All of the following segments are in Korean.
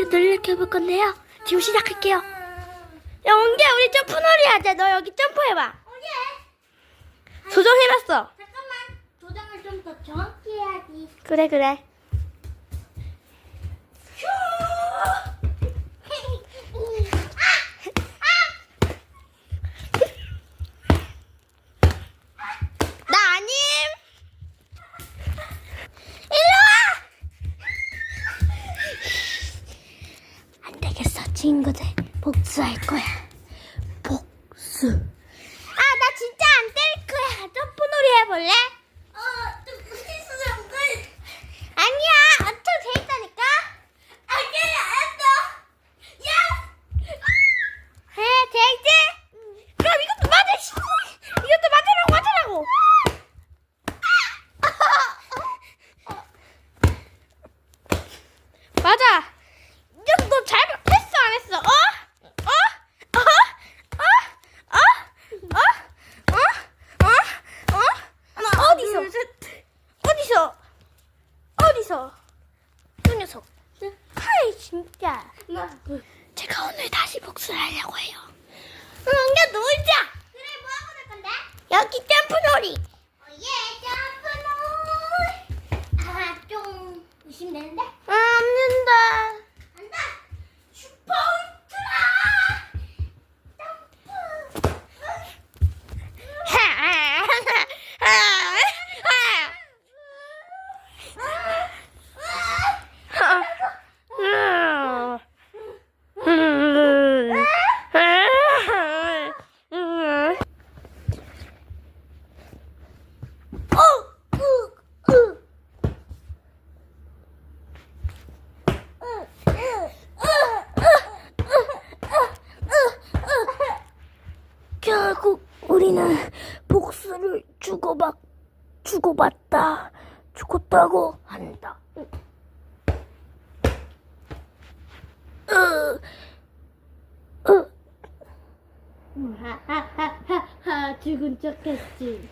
이렇게 놀이를 해볼 건데요. 지금 시작할게요. 야, 원기야, 우리 점프놀이 하자. 너 여기 점프해봐. 조정해놨어. 잠깐만. 조정을 좀 더 정확히 해야지. 그래, 그래. 나 아님! 일로 와! 안 되겠어, 친구들. 복수할 거야. 복수. 아, 나 진짜 안 때릴 거야. 점프놀이 해볼래? 어, 좀 무시스러운 걸. 아니야, 어쩌 돼 있다니까? 아, 그래, 알았어. 야! 해, 돼있지? 그럼 이것도 맞아, 씨. 이것도 맞으라고, 맞으라고. 맞아. 이거 너잘 했어, 안 했어? 어? 어? 어? 어? 어? 어? 어? 어? 어? 어디서? 어디서? 어디서? 이 녀석. 하이, 진짜. 나. 제가 오늘 다시 복수를 하려고 해요. 응, 이제 놀자. 그래, 뭐 하고 놀 건데? 여기 점프 놀이. 오예, 점프놀. 아, 좀 의심되는데? 아, 안 된다. 우리는 복수를 주고받 주고받다 죽었다고 한다. 으, 으, 하하하하하 죽은 척했지.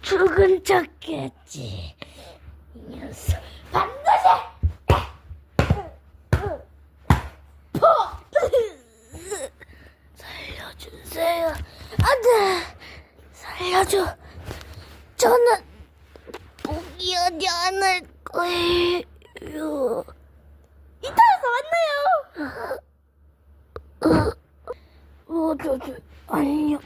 죽은 척했지. 이 녀석 살려주세요. 안돼 살려줘. 저는 포기하지 않을 거예요. 이따가서 만나요. 어, 어, 저, 저, 안녕.